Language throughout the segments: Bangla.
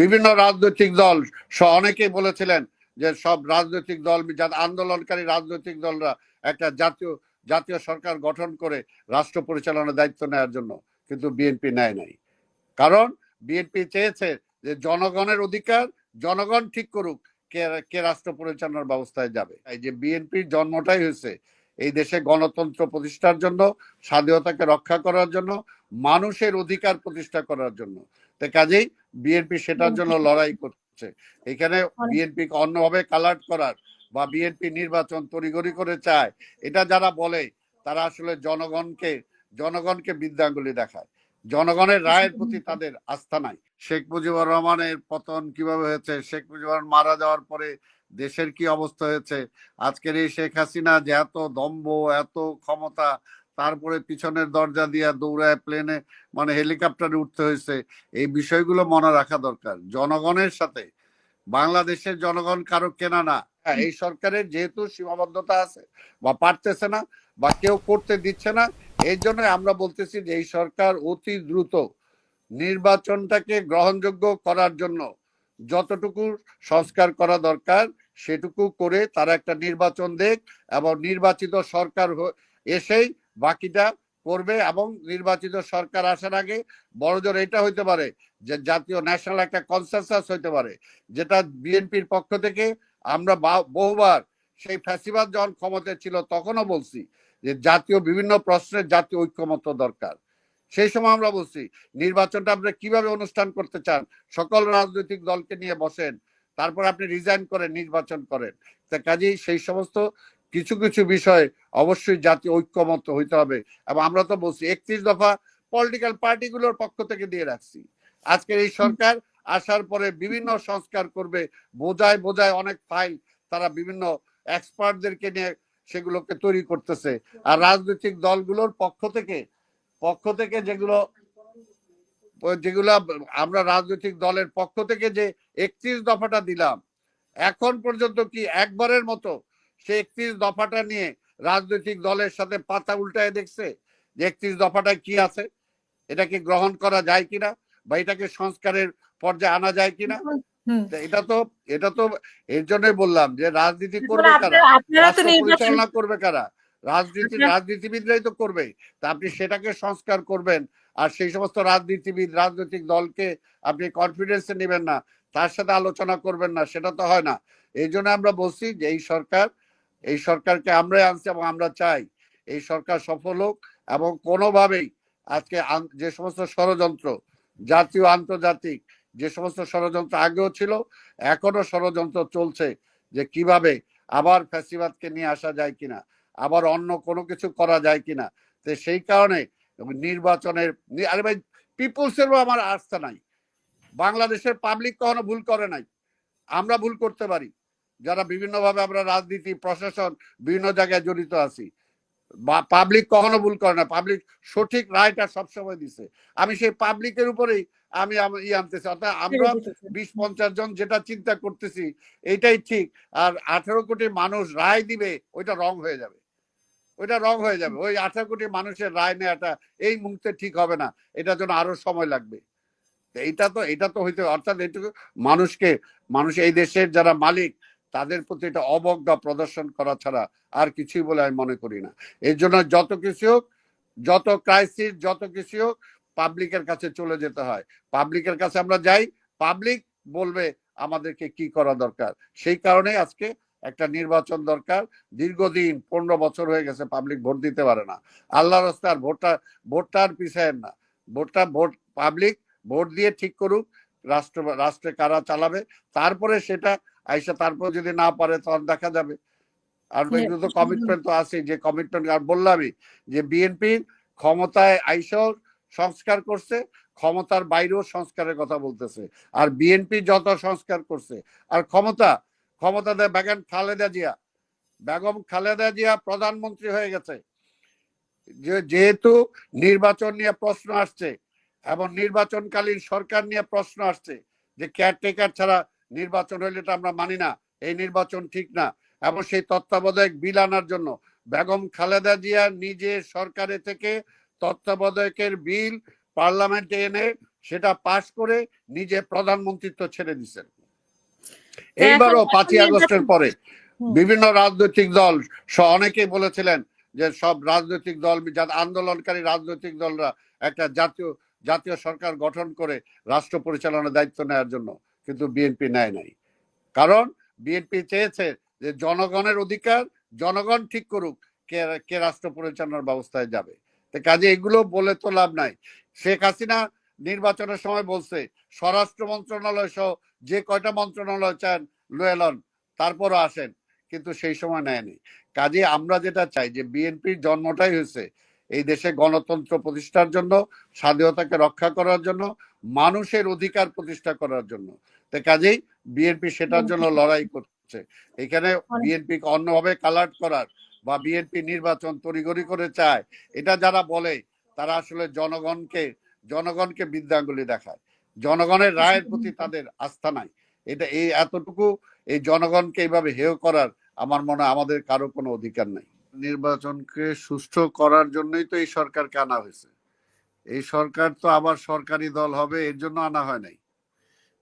বিভিন্ন রাজনৈতিক দল অনেকেই বলেছিলেন যে সব রাজনৈতিক দল আন্দোলনকারী রাজনৈতিক দলরা একটা জাতীয় জাতীয় সরকার গঠন করে রাষ্ট্র পরিচালনার দায়িত্ব নেওয়ার জন্য, কিন্তু বিএনপি নেয় নাই। কারণ বিএনপি চেয়েছে যে জনগণের অধিকার, জনগণ ঠিক করুক, কে কে রাষ্ট্র পরিচালনার ব্যবস্থায় যাবে। এই যে বিএনপির জন্মটাই হয়েছে এই দেশে গণতন্ত্র প্রতিষ্ঠার জন্য, স্বাধীনতাকে রক্ষা করার জন্য, মানুষের অধিকার প্রতিষ্ঠা করার জন্য। তো কাজেই বিএনপি সেটার জন্য লড়াই করছে। এখানে বিএনপি অন্যভাবে কালার্ট করার বা বিএনপি নির্বাচন তড়িঘড়ি করে চায় এটা যারা বলে তারা আসলে জনগণকে জনগণকে বিদ্যাঙ্গুলি দেখায়। জনগণের রায়ের প্রতি তাদের আস্থা নাই। শেখ মুজিবুর রহমানের পতন কীভাবে হয়েছে? শেখ মুজিবুর রহমান মারা যাওয়ার পরে দেশের কি অবস্থা হয়েছে? আজকের এই শেখ হাসিনা যে এত দম্ভ এত ক্ষমতা তারপরে পিছনের দরজা দিয়ে দৌড়ায় প্লেনে মানে হেলিকপ্টারে উঠতে হয়েছে। এই বিষয়গুলো মনে রাখা দরকার। জনগণের সাথে। বাংলাদেশের জনগণ কারও কেনা না। হ্যাঁ, এই সরকারের যেহেতু সীমাবদ্ধতা আছে বা পারতেছে না বা কেউ করতে দিচ্ছে না এই জন্য আমরা বলতেছি যে এই সরকার অতি দ্রুত নির্বাচনটাকে গ্রহণযোগ্য করার জন্য যতটুকু সংস্কার করা দরকার সেটুকু করে তারা একটা নির্বাচন দেখ এবং নির্বাচিত সরকার এসেই বাকিটা করবে এবং নির্বাচিত সরকার আসার আগে বড়জোর এটা হইতে পারে যে জাতীয় ন্যাশনাল একটা কনসেনসাস হইতে পারে, যেটা বিএনপির পক্ষ থেকে আমরা বহুবার সেই ফ্যাসিবাদ যখন ক্ষমতায় ছিল তখনও বলছি যে জাতীয় বিভিন্ন প্রশ্নের জাতীয় ঐক্যমত্য দরকার। সেই সময় আমরা বলছি, নির্বাচনটা আপনি কীভাবে অনুষ্ঠান করতে চান? সকল রাজনৈতিক দলকে নিয়ে বসেন, তারপর আপনি রিজাইন করেন, নির্বাচন করেন। তা কাজেই সেই সমস্ত কিছু কিছু বিষয় অবশ্যই জাতীয় ঐক্যমত্য হইতে হবে এবং আমরা তো বলছি একত্রিশ দফা পলিটিক্যাল পার্টিগুলোর পক্ষ থেকে দিয়ে রাখছি। আজকের এই সরকার আসার পরে বিভিন্ন সংস্কার করবে, বোঝায় বোঝায় অনেক ফাইল তারা বিভিন্ন এক্সপার্টদেরকে নিয়ে সেগুলোকে তৈরি করতেছে। আর রাজনৈতিক দলগুলোর পক্ষ থেকে পক্ষ থেকে যেগুলো যেগুলো আমরা রাজনৈতিক দলের পক্ষ থেকে যে একত্রিশ দফাটা দিলাম, এখন পর্যন্ত কি একবারের মতো সে একত্রিশ দফাটা নিয়ে রাজনৈতিক দলের সাথে পাতা উল্টায় দেখছে যে একত্রিশ দফাটায় কি আছে এটাকে গ্রহণ করা যায় কিনা বা এটাকে সংস্কারের পর্যায়ে আনা যায় কিনা? এটা তো এটা তো এর জন্যই বললাম যে রাজনীতি করবে কারা? পরিচালনা করবে কারা? রাজনীতি রাজনীতিবিদরাই তো করবে তা আপনি সেটাকে সংস্কার করবেন আর সেই সমস্ত রাজনীতিবিদ রাজনৈতিক দলকে আপনি কনফিডেন্সে নেবেন না তার সাথে আলোচনা করবেন না সেটা তো হয় না। এই জন্য আমরা বলছি যে এই সরকার এই সরকারকে আমরাই আনছি এবং আমরা চাই এই সরকার সফল হোক এবং কোনোভাবেই আজকে যে সমস্ত ষড়যন্ত্র, জাতীয়, আন্তর্জাতিক যে সমস্ত ষড়যন্ত্র আগেও ছিল, এখনও ষড়যন্ত্র চলছে যে কীভাবে আবার ফ্যাসিবাদকে নিয়ে আসা যায় কিনা, আবার অন্য কোনো কিছু করা যায় কিনা। তো সেই কারণে নির্বাচনের আরে ভাই, পিপুলসেরও আমার আস্থা নাই। বাংলাদেশের পাবলিক কখনো ভুল করে নাই। আমরা ভুল করতে পারি। যারা বিভিন্নভাবে আমরা রাজনীতি প্রশাসন বিভিন্ন জায়গায় জড়িত আছি। বা পাবলিক কখনো ভুল করে না পাবলিক সঠিক রায়টা সবসময় দিছে। আমি সেই পাবলিকের উপরেই আমি ই আনতেছি অর্থাৎ আমরা বিশ পঞ্চাশ জন যেটা চিন্তা করতেছি এইটাই ঠিক আর আঠারো কোটি মানুষ রায় দিবে ওইটা রং হয়ে যাবে। ওইটা রং হয়ে যাবে। ওই আঠারো কোটি মানুষের রায় নেওয়াটা এই মুহূর্তে ঠিক হবে না এটার জন্য আরও সময় লাগবে। এইটা তো এটা তো হইতে অর্থাৎ এটুকু মানুষকে মানুষ এই দেশের যারা মালিক তাদের প্রতি এটা অবজ্ঞা প্রদর্শন করা ছাড়া আর কিছুই বলে আমি মনে করি না। এর জন্য যত কিছু হোক, যত ক্রাইসিস যত কিছু হোক পাবলিকের কাছে চলে যেতে হয়। পাবলিকের কাছে আমরা যাই পাবলিক বলবে আমাদেরকে কি করা দরকার। সেই কারণে আজকে একটা নির্বাচন দরকার। দীর্ঘদিন পনেরো বছর হয়ে গেছে পাবলিক ভোট দিতে পারে না। আল্লাহ রাস্তার ভোটটা ভোটটা আর পিছায়েন না। ভোটটা, ভোট পাবলিক ভোট দিয়ে ঠিক করুক, রাষ্ট্র, রাষ্ট্রে কারা চালাবে, তারপরে সেটা আইসা তারপর যদি না পারে তখন দেখা যাবে। আর হ্যাঁ, তো কমিটমেন্ট তো আছে যে কমিটমেন্ট আর বললামই যে বিএনপি ক্ষমতায় আইসাও সংস্কার করছে ক্ষমতার বাইরেও সংস্কারের কথা বলতেছে। আর বিএনপি যত সংস্কার করছে আর ক্ষমতা ক্ষমতা দেয় বেগম খালেদা জিয়া। বেগম খালেদা জিয়া প্রধানমন্ত্রী হয়ে গেছে। যে যেহেতু নির্বাচন নিয়ে প্রশ্ন আসছে এবং নির্বাচনকালীন সরকার নিয়ে প্রশ্ন আসছে যে কেয়ারটেকার ছাড়া নির্বাচন হইলে এটা আমরা মানি না এই নির্বাচন ঠিক না। এবং সেই তত্ত্বাবধায়ক বিল আনার জন্য বেগম খালেদা জিয়া নিজে সরকারে থেকে তত্ত্বাবধায়কের বিল পার্লামেন্টে এনে সেটা পাশ করে নিজে প্রধানমন্ত্রিত্ব ছেড়ে দিচ্ছেন এইবারও পাঁচই আগস্টের পরে বিভিন্ন রাজনৈতিক দল অনেকেই বলেছিলেন যে সব রাজনৈতিক দল আন্দোলনকারী রাজনৈতিক দলরা একটা জাতীয় জাতীয় সরকার গঠন করে রাষ্ট্র পরিচালনার দায়িত্ব নেওয়ার জন্য। কিন্তু বিএনপি নেয় নাই। কারণ বিএনপি চেয়েছে যে জনগণের অধিকার, জনগণ ঠিক করুক, কে কে রাষ্ট্র পরিচালনার ব্যবস্থায় যাবে। তো কাজে এগুলো বলে তো লাভ নাই। শেখ হাসিনা নির্বাচনের সময় বলছে, স্বরাষ্ট্র মন্ত্রণালয় সহ যে কয়টা মন্ত্রণালয় চান লোয়েলন তারপরও আসেন, কিন্তু সেই সময় নেয়নি। কাজে আমরা যেটা চাই যে বিএনপির জন্মটাই হয়েছে এই দেশে গণতন্ত্র প্রতিষ্ঠার জন্য, স্বাধীনতাকে রক্ষা করার জন্য, মানুষের অধিকার প্রতিষ্ঠা করার জন্য। তো কাজেই বিএনপি সেটার জন্য লড়াই করছে। এখানে বিএনপি অন্যভাবে কালার্ট করার বা বিএনপি নির্বাচন তড়িঘড়ি করে চায় এটা যারা বলে তারা আসলে জনগণকে জনগণকে বিদ্যাঙ্গুলি দেখায়। জনগণের রায়ের প্রতি তাদের আস্থা নাই। এটা এই এতটুকু এই জনগণকে এইভাবে হেয় করার আমার মনে হয় আমাদের কারও কোনো অধিকার নাই। নির্বাচনকে সুষ্ঠু করার জন্যই তো এই সরকারকে আনা হয়েছে। এই সরকার তো আবার সরকারি দল হবে এর জন্য আনা হয় নাই।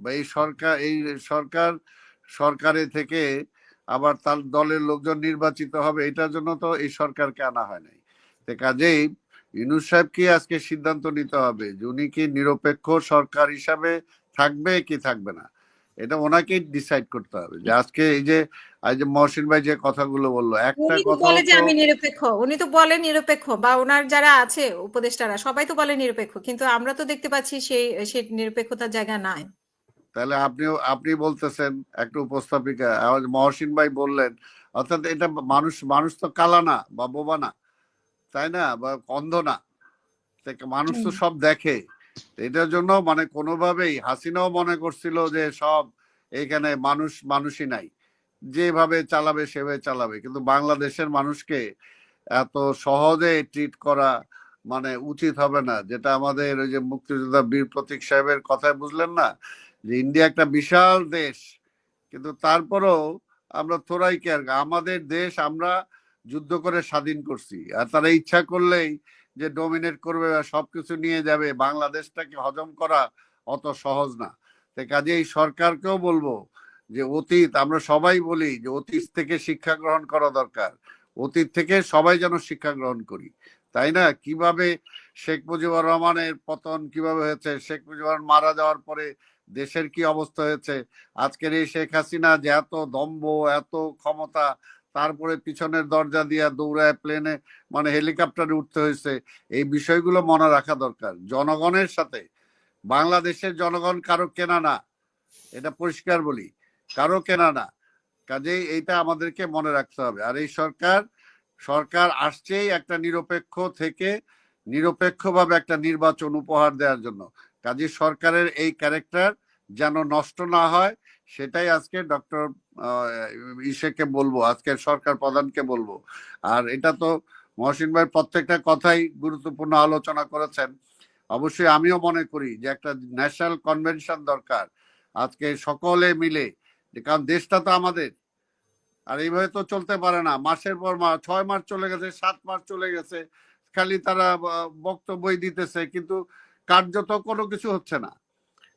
বা এই সরকার এই সরকার সরকারে থেকে আবার তার দলের লোকজন নির্বাচিত হবে এটার জন্য তো এই সরকারকে আনা হয় নাই। তো কাজেই ইউনুস সাহেবকে আজকে সিদ্ধান্ত নিতে হবে যে উনি কি নিরপেক্ষ সরকার হিসাবে থাকবে কি থাকবে না। এটা ওনাকেই ডিসাইড করতে হবে যে আজকে এই যে আজ যে মহসিন ভাই যে কথাগুলো বলল একটা উনি কথা বলে যে আমি নিরপেক্ষ উনি তো বলে নিরপেক্ষ বা ওনার যারা আছে উপদেষ্টারা সবাই তো বলে নিরপেক্ষ কিন্তু আমরা তো দেখতে পাচ্ছি সেই সেই নিরপেক্ষতার জায়গা নাই। তাহলে আপনিও আপনি বলতেছেন একটা উপস্থাপিকা মহসিন ভাই বললেন অর্থাৎ এটা মানুষ মানুষ তো কালা না বা বোবা না তাই না? বা অন্ধ না। মানুষ তো সব দেখে। এটার জন্য মানে কোনোভাবেই হাসিনাও মনে করছিল যে সব এখানে মানুষ মানুষই নাই। যেভাবে চালাবে সেভাবে চালাবে। কিন্তু বাংলাদেশের মানুষকে এত সহজে ট্রিট করা মানে উচিত হবে না। যেটা আমাদের ওই যে মুক্তিযোদ্ধা বীর প্রতীক সাহেবের কথায় বুঝলেন না? যে ইন্ডিয়া একটা বিশাল দেশ, কিন্তু তারপরেও আমরা থোড়াই কেয়ার আমাদের দেশ আমরা যুদ্ধ করে স্বাধীন করছি। আর তারা ইচ্ছা করলেই যে ডোমিনেট করবে সবকিছু নিয়ে যাবে, বাংলাদেশটাকে হজম করা অত সহজ না। তাই কাজে এই সরকারকেও বলব যে অতীত, আমরা সবাই বলি যে অতীত থেকে শিক্ষা গ্রহণ করা দরকার। অতীত থেকে সবাই যেন শিক্ষা গ্রহণ করি। তাই না? কীভাবে শেখ মুজিবুর রহমানের পতন কীভাবে হয়েছে? শেখ মুজিবুর মারা যাওয়ার পরে দেশের কি অবস্থা হয়েছে? আজকের এই শেখ হাসিনা যে এত দম্ভ, এত ক্ষমতা, তারপরে পিছনের দরজা দিয়া দৌড়ায় প্লেনে মানে হেলিকপ্টারে উঠতে হয়েছে, এই বিষয়গুলো মনে রাখা দরকার। জনগণের সাথে, বাংলাদেশের জনগণ কারও কেনা না, এটা পরিষ্কার বলি, কারও কেনা না। কাজেই এইটা আমাদেরকে মনে রাখতে হবে। আর এই সরকার সরকার আসছেই একটা নিরপেক্ষ থেকে নিরপেক্ষভাবে একটা নির্বাচন উপহার দেওয়ার জন্য। কাজে সরকারের এই ক্যারেক্টার যেন নষ্ট না হয়, সেটাই আজকে ডক্টর ইসেকে বলব, আজকের সরকার প্রধানকে বলব। আর এটা তো মহসিন ভাই প্রত্যেকটা কথাই গুরুত্বপূর্ণ আলোচনা করেছেন। অবশ্যই আমিও মনে করি যে একটা ন্যাশনাল কনভেনশন দরকার। আজকে সকলে মিলে, কারণ দেশটা তো আমাদের আর এইভাবে তো চলতে পারে না। মাসের পর মাস ছয় মাস চলে গেছে, সাত মাস চলে গেছে, খালি তারা বক্তব্যই দিতেছে, কিন্তু কার্যত কোনো কিছু হচ্ছে না।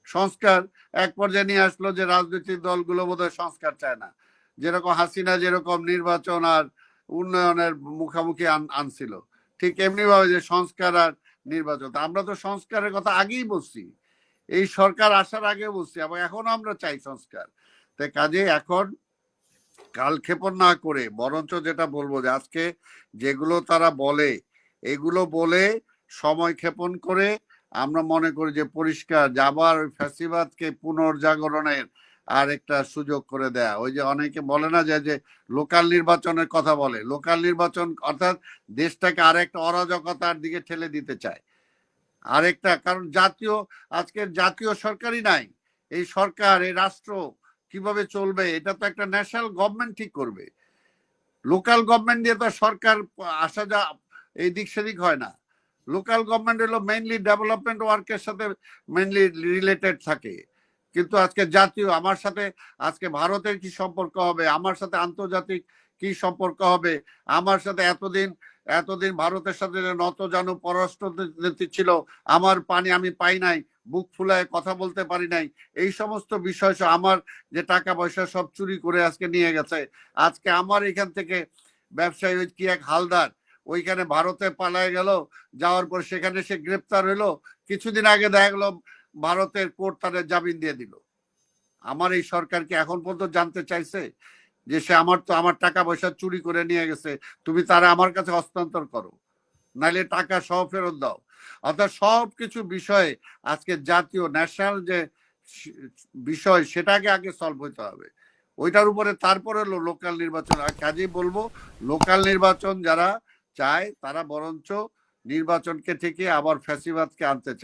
সংস্কার এক পর্যায়ে নিয়ে আসলো যে রাজনৈতিক দলগুলো বোধহয় সংস্কার চায় না। যেরকম হাসিনা যেরকম নির্বাচন আর উন্নয়নের মুখামুখি আনছিল, ঠিক এমনি ভাবে যে সংস্কার আর নির্বাচন। আমরা তো সংস্কারের কথা আগেই বলছি। এই সরকার আসার আগে বলছি, এবং এখন আমরা চাই সংস্কার। তাই কাজে এখন কালক্ষেপণ না করে, বরঞ্চ যেটা বলব যে আজকে যেগুলো তারা বলে, এগুলো বলে সময় ক্ষেপণ করে, আমরা মনে করি যে পরিষ্কার যে আবার ওই ফ্যাসিবাদকে পুনর্জাগরণের আর একটা সুযোগ করে দেয়া। ওই যে অনেকে বলে না যে যে লোকাল নির্বাচনের কথা বলে। লোকাল নির্বাচন অর্থাৎ দেশটাকে আর একটা অরাজকতার দিকে ঠেলে দিতে চায়। আরেকটা, কারণ জাতীয়, আজকের জাতীয় সরকারই নাই। এই সরকার, এই রাষ্ট্র কীভাবে চলবে, এটা তো একটা ন্যাশনাল গভর্নমেন্ট ঠিক করবে। লোকাল গভর্নমেন্ট দিয়ে তো সরকার আসা যা, এই দিক সেদিক হয় না। লোকাল গভর্নমেন্ট হলো মেইনলি ডেভেলপমেন্ট ওয়ার্কের সাথে মেইনলি রিলেটেড থাকে। কিন্তু আজকে জাতীয়, আমার সাথে আজকে ভারতের কি সম্পর্ক হবে, আমার সাথে আন্তর্জাতিক কি সম্পর্ক হবে, আমার সাথে এতদিন এতদিন ভারতের সাথে নত জানু পররাষ্ট্র নীতি ছিল, আমার পানি আমি পাই নাই। বুক ফুলায় কথা বলতে পারি নাই। এই সমস্ত বিষয় আমার যে টাকা পয়সা সব চুরি করে আজকে নিয়ে গেছে। আজকে আমার এখান থেকে ব্যবসায়ী কি এক হালদার, ওইখানে ভারতে পালায় গেল, যাওয়ার পর সেখানে সে গ্রেপ্তার হলো কিছুদিন আগে দেখা গেলো ভারতের কোর্ট তাদের জামিন দিয়ে দিল। আমার এই সরকার কি এখন পর্যন্ত জানতে চাইছে যে সে আমার তো আমার টাকা পয়সা চুরি করে নিয়ে গেছে, তুমি তারা আমার কাছে হস্তান্তর করো। নাইলে টাকা সহ ফেরত দাও। অর্থাৎ সব কিছু বিষয়ে আজকে জাতীয় ন্যাশনাল যে বিষয়, সেটাকে আগে সলভ হইতে হবে। ওইটার উপরে তারপরে লোকাল নির্বাচন। আর কাজেই বলব লোকাল নির্বাচন যারা চায়, তারা বরঞ্চ নির্বাচনকে থেকে আবার ফ্যাসিবাদকে আনতে চায়।